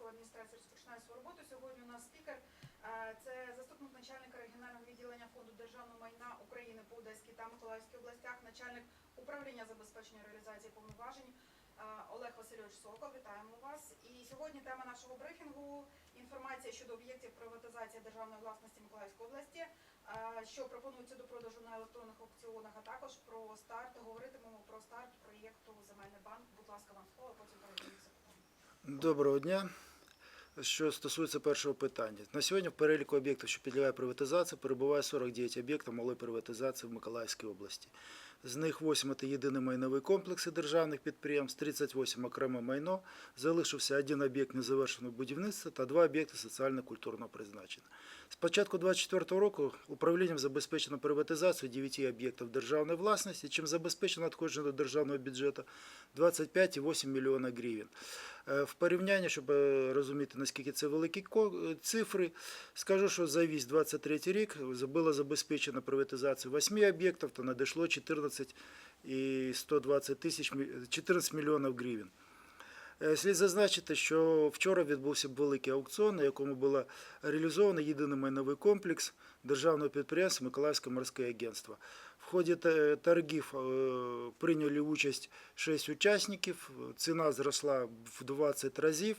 військової адміністрації розпочинає свою роботу. Сьогодні у нас спікер. Е, Це заступник начальника регіонального відділення фонду державного майна України по Одеській та Миколаївській областях, начальник управління забезпечення реалізації повноважень е, Олег Васильович Сокол. Вітаємо вас. І сьогодні тема нашого брифінгу інформація щодо об'єктів приватизації державної власності Миколаївської області, е, що пропонується до продажу на електронних аукціонах, а також про старт. Говоритимемо про старт проєкту Земельний банк. Будь ласка, вам слово, потім перейдемо до запитання. Доброго дня. Що стосується першого питання, на сьогодні в переліку об'єктів, що підлягає приватизації, перебуває 49 об'єктів малої приватизації в Миколаївській області. З них 8 – це єдині майнові комплекси державних підприємств, 38 – окреме майно, залишився один об'єкт незавершеного будівництва та два об'єкти соціально-культурного призначення. З початку 2024 року управлінням забезпечено приватизацію 9 об'єктів державної власності, чим забезпечено надходження до державного бюджету 25,8 мільйона гривень. Е, В порівнянні, щоб е, розуміти, наскільки це великі е, цифри, скажу, що за весь 23 рік було забезпечено приватизацію 8 об'єктів, то надійшло 14 і 120 тисяч, 14 мільйонів гривень. Слід зазначити, що вчора відбувся великий аукціон, на якому було реалізовано єдиний майновий комплекс державного підприємства Миколаївське морське агентство. Ході та- торгів е, прийняли участь 6 учасників, ціна зросла в 20 разів,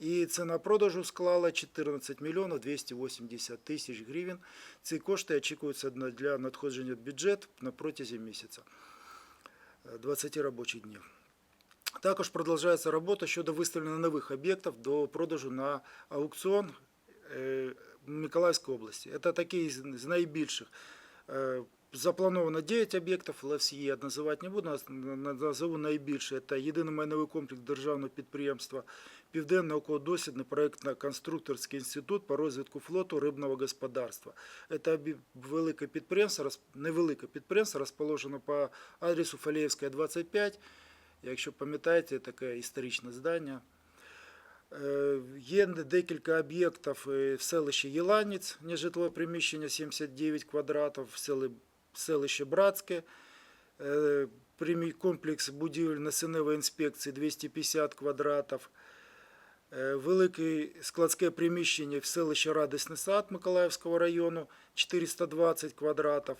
і ціна продажу склала 14 мільйонів 280 тисяч гривень. Ці кошти очікуються для надходження в бюджет на протязі місяця, е, 20 робочих днів. Також продовжується робота щодо виставлення нових об'єктів до продажу на аукціон е, Миколаївської області. Це такі з найбільших. Заплановано 9 об'єктів, але всі я називати не буду, назову найбільше. Це єдиний майновий комплекс державного підприємства Південний науково-дослідний проєктно-конструкторський інститут по розвитку флоту рибного господарства. Це велике підприємство, невелике підприємство, розположено по адресу Фалєвська, 25. Якщо пам'ятаєте, таке історичне здання. Е, Є декілька об'єктів е, в селищі Єланець, нежитлове приміщення 79 квадратів, в селі- селище Братське, е, примі- комплекс будівель насінневої інспекції 250 квадратів, е, велике складське приміщення в селищі Радісний сад Миколаївського району 420 квадратів.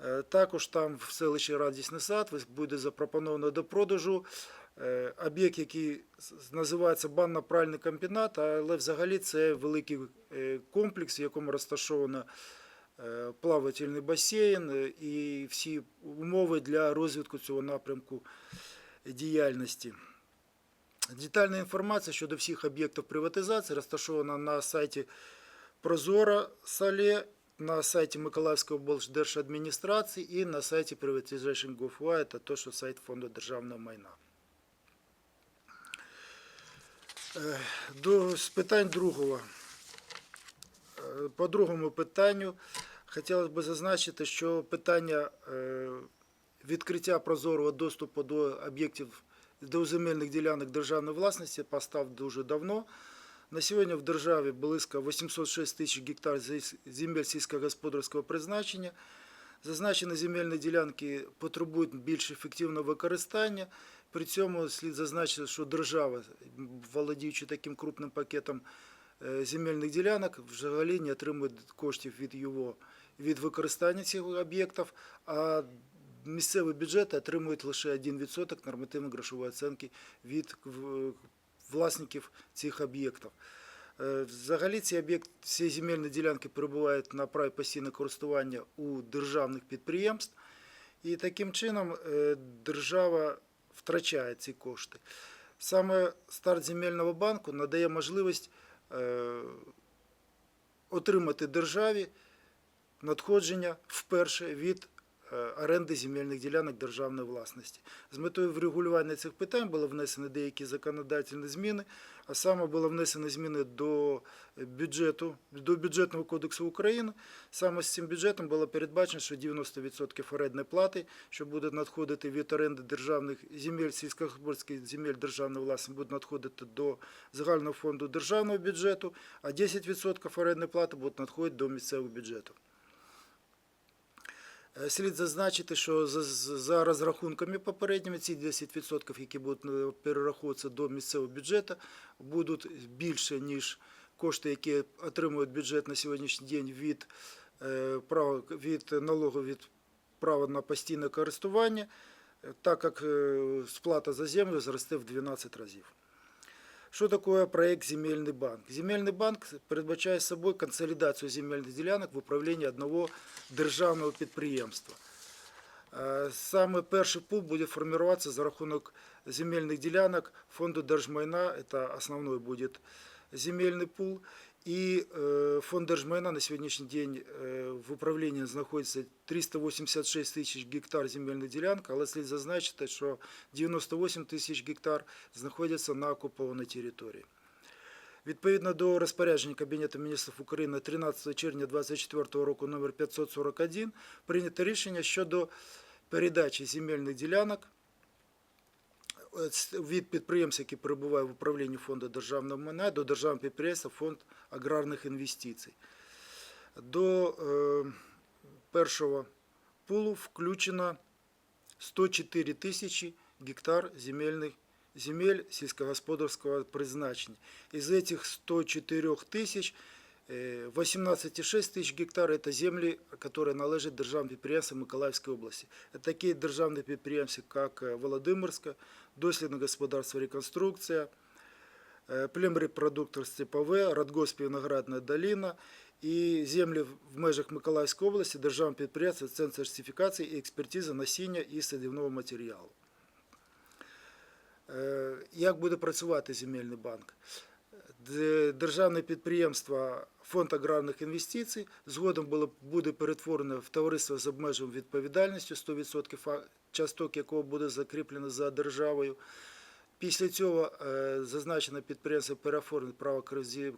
Е, Також там в селищі Радісний сад буде запропоновано до продажу об'єкт, який називається банно-пральний комбінат, але взагалі це великий комплекс, в якому розташовано плавательний басейн е, і всі умови для розвитку цього напрямку діяльності. Детальна інформація щодо всіх об'єктів приватизації розташована на сайті Прозора Сале, на сайті Миколаївської облдержадміністрації і на сайті Privatization.gov.ua, це то, що сайт Фонду державного майна. Е, До з питань другого. Е, По другому питанню хотілося б зазначити, що питання е, відкриття прозорого доступу до об'єктів до земельних ділянок державної власності постав дуже давно. На сьогодні в державі близько 806 тисяч гектар земель сільськогосподарського призначення. Зазначені земельні ділянки потребують більш ефективного використання. При цьому слід зазначити, що держава, володіючи таким крупним пакетом земельних ділянок, взагалі не отримує коштів від його від використання цих об'єктів, а місцеві бюджети отримують лише 1% нормативно-грошової оцінки від власників цих об'єктів. Е, Взагалі ці об'єкти, ці земельні ділянки перебувають на праві постійного користування у державних підприємств, і таким чином е, держава втрачає ці кошти. Саме старт земельного банку надає можливість е, отримати державі надходження вперше від е, оренди земельних ділянок державної власності. З метою врегулювання цих питань було внесено деякі законодательні зміни, а саме було внесено зміни до бюджету, до бюджетного кодексу України. Саме з цим бюджетом було передбачено, що 90% орендної плати, що буде надходити від оренди державних земель, сільськогосподарських земель державної власності, буде надходити до загального фонду державного бюджету, а 10% орендної плати будуть надходити до місцевого бюджету. Е, Слід зазначити, що за, за розрахунками попередніми ці 10%, які будуть е, перераховуватися до місцевого бюджету, будуть більше, ніж кошти, які отримують бюджет на сьогоднішній день від, е, права, від налогу від права на постійне користування, так як сплата за землю зросте в 12 разів. Що таке проект «Земельний банк»? Земельний банк передбачає собою консолідацію земельних ділянок в управлінні одного державного підприємства. Е, Саме перший пул буде формуватися за рахунок земельних ділянок фонду держмайна, це основной буде земельний пул. І е, фонд держмайна на сьогоднішній день е, в управлінні знаходиться 386 тисяч гектар земельних ділянок, але слід зазначити, що 98 тисяч гектар знаходяться на окупованій території. Відповідно до розпорядження Кабінету міністрів України 13 червня 2024 року номер 541 прийнято рішення щодо передачі земельних ділянок від підприємств, які перебувають в управлінні фонду державного майна, до державного підприємства Фонд аграрних інвестицій. До е, першого пулу включено 104 тисячі гектар земельних земель сільськогосподарського призначення. Із этих 104 тысяч э, 18,6 тысяч гектар – это земли, которые належать державним підприємствам Миколаївської області. Це такі державні підприємства, як е, Володимирська, дослідне господарство «Реконструкція», е, Племрепродуктор Степове, Радгосп Виноградна долина і землі в межах Миколаївської області державне підприємство Центр сертифікації і експертизи насіння і садівного матеріалу. Е, Як буде працювати земельний банк? Державне підприємство Фонд аграрних інвестицій згодом було, буде перетворено в товариство з обмеженою відповідальністю 100%, часток якого буде закріплено за державою. Після цього е, зазначене підприємство переоформить право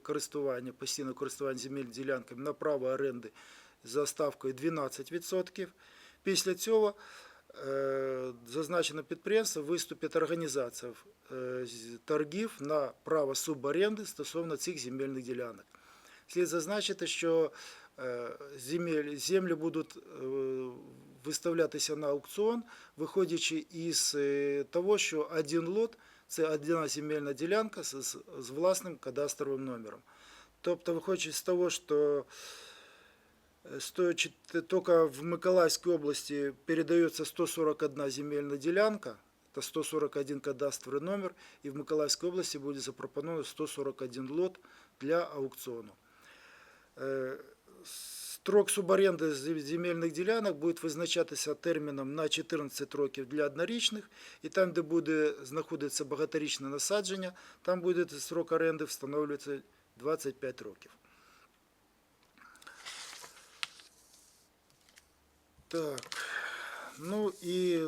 користування, постійного користування земельними ділянками на право оренди за ставкою 12%. Після цього е, зазначене підприємство виступить організація е, торгів на право суборенди стосовно цих земельних ділянок. Слід зазначити, що земель, землі будуть виставлятися на аукціон, виходячи із того, що один лот це одна земельна ділянка з власним кадастровим номером. Тобто, виходячи з того, що э, стоячи только в Миколаївській області передается 141 земельна ділянка, это 141 кадастровый номер, и в Миколаївській області буде запропоновано 141 лот для аукціону. Е, Строк суборенди з- земельних ділянок буде визначатися терміном на 14 років для однорічних, і там, де буде знаходитися багаторічне насадження, там буде строк оренди встановлюватися 25 років. Так. Ну і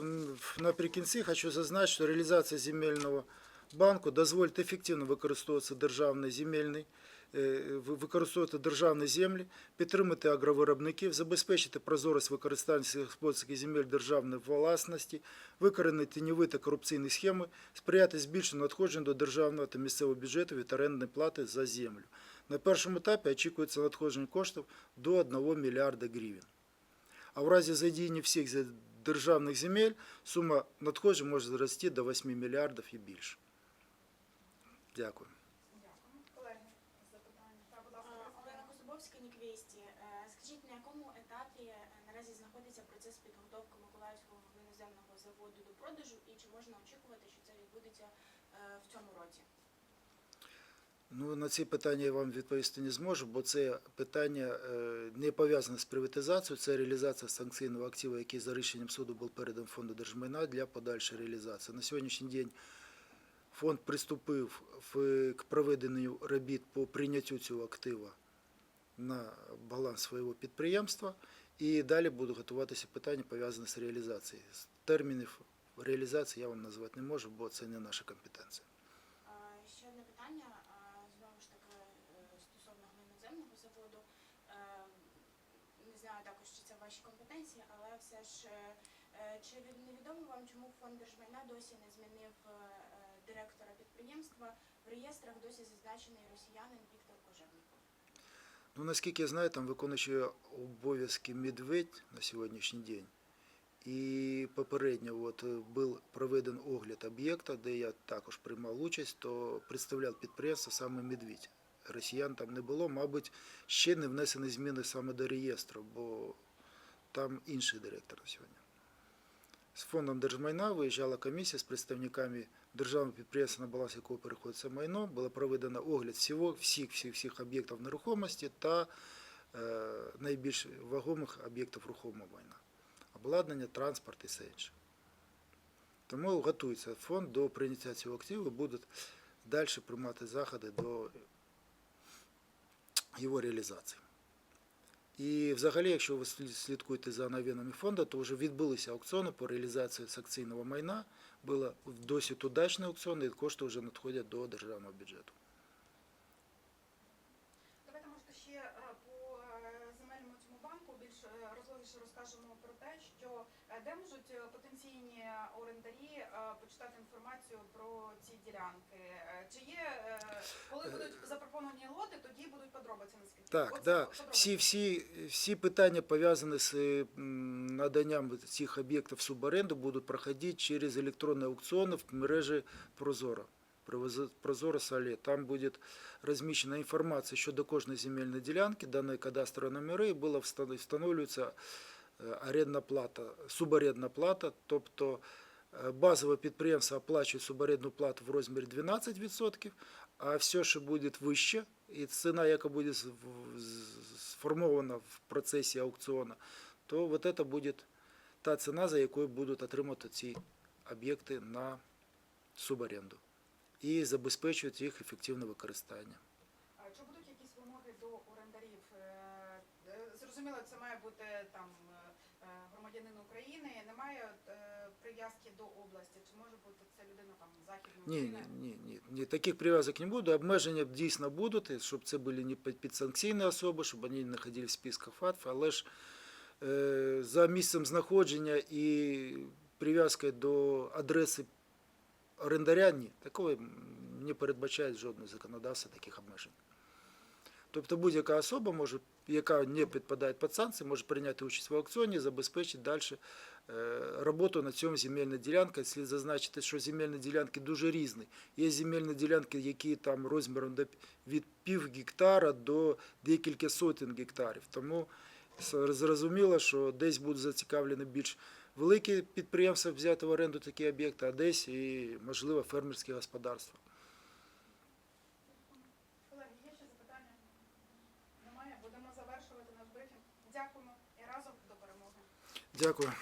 наприкінці хочу зазначити, що реалізація земельного банку дозволить ефективно використовуватися державний земельний, е, використовувати державні землі, підтримати агровиробників, забезпечити прозорість використання сільськогосподарських земель державної власності, викоренити тіньові та корупційні схеми, сприяти збільшенню надходжень до державного та місцевого бюджету від орендної плати за землю. На першому етапі очікується надходження коштів до 1 мільярда гривень. А в разі задіяння всіх державних земель сума надходжень може зрости до 8 мільярдів і більше. Дякую. Скажіть, на якому етапі наразі знаходиться процес підготовки Миколаївського іноземного заводу до продажу і чи можна очікувати, що це відбудеться е, в цьому році? Ну, на ці питання я вам відповісти не зможу, бо це питання е, не пов'язане з приватизацією, це реалізація санкційного активу, який за рішенням суду був передан фонду держмайна для подальшої реалізації. На сьогоднішній день фонд приступив к проведенню робіт по прийняттю цього актива на баланс свого підприємства, і далі будуть готуватися питання, пов'язані з реалізацією. Термінів реалізації я вам назвати не можу, бо це не наша компетенція. Е, Ще одне питання, е, знову ж таки, е, стосовно іноземного заводу. Е, Не знаю також, чи це ваші компетенції, але все ж е, е, чи невідомо вам, чому фонд держмайна досі не змінив е, директора підприємства? В реєстрах досі зазначений росіянин Віктор Кожевников. Ну, наскільки я знаю, там виконуючий обов'язки Медведь на сьогоднішній день. І попередньо от, був проведений огляд об'єкта, де я також приймав участь, то представляв підприємство саме Медведь. Росіян там не було, мабуть, ще не внесені зміни саме до реєстру, бо там інший директор сьогодні. З фондом держмайна виїжджала комісія з представниками державного підприємства, на баланс якого переходить це майно. Було проведено огляд всього, всіх, всіх, всіх об'єктів нерухомості та е, найбільш вагомих об'єктів рухомого майна. Обладнання, транспорт і все інше. Тому готується фонд до прийняття цього активу будуть далі приймати заходи до його реалізації. І взагалі, якщо ви слід- слідкуєте за новинами фонду, то вже відбулися аукціони по реалізації з акційного майна. Було досить удачні аукціони, і кошти вже надходять до державного бюджету. Давайте може ще е, по е, земельному цьому банку більш е, розлогіше розкажемо про те, що е, де можуть е, потенційні орендарі е, почитати інформацію про ці ділянки. Е, Чи є е, коли будуть запропоновані лоти, тоді будуть подробиці наскільки Так, Оце да. подробиці. Всі, всі, всі питання пов'язані з наданням цих об'єктів суборенду будуть проходити через електронні аукціони в мережі Прозоро. Прозоро Соле. Там буде розміщена інформація щодо кожної земельної ділянки, дані кадастрові номери, і було встан- встановлюється е, орендна плата, суборендна плата, тобто е, базове підприємство оплачує суборендну плату в розмірі 12%, а все, що буде вище, і ціна, яка буде сформована в процесі аукціону, то вот это буде та ціна, за якою будуть отримати ці об'єкти на суборенду і забезпечують їх ефективне використання. Чи будуть якісь вимоги до орендарів? Е, Зрозуміло, це має бути там громадянин України, немає е, прив'язки до області. Чи може бути це людина там західної Ні, України? ні, ні, ні, таких прив'язок не буде. Обмеження дійсно будуть, щоб це були не підсанкційні особи, щоб вони не знаходились в списках ФАТФ, але ж е, за місцем знаходження і прив'язкою до адреси орендаря ні. Такого не передбачає жодне законодавство таких обмежень. Тобто будь-яка особа, може, яка не підпадає під санкції, може прийняти участь в аукціоні забезпечити далі е, роботу на цьому земельній ділянці. Слід зазначити, що земельні ділянки дуже різні. Є земельні ділянки, які там розміром від пів гектара до декілька сотень гектарів. Тому зрозуміло, що десь будуть зацікавлені більш великі підприємства взяти в оренду такі об'єкти, а десь і, можливо, фермерські господарства. Колеги, є ще запитання? Немає. Будемо завершувати наш брифінг. Дякуємо і разом до перемоги. Дякую.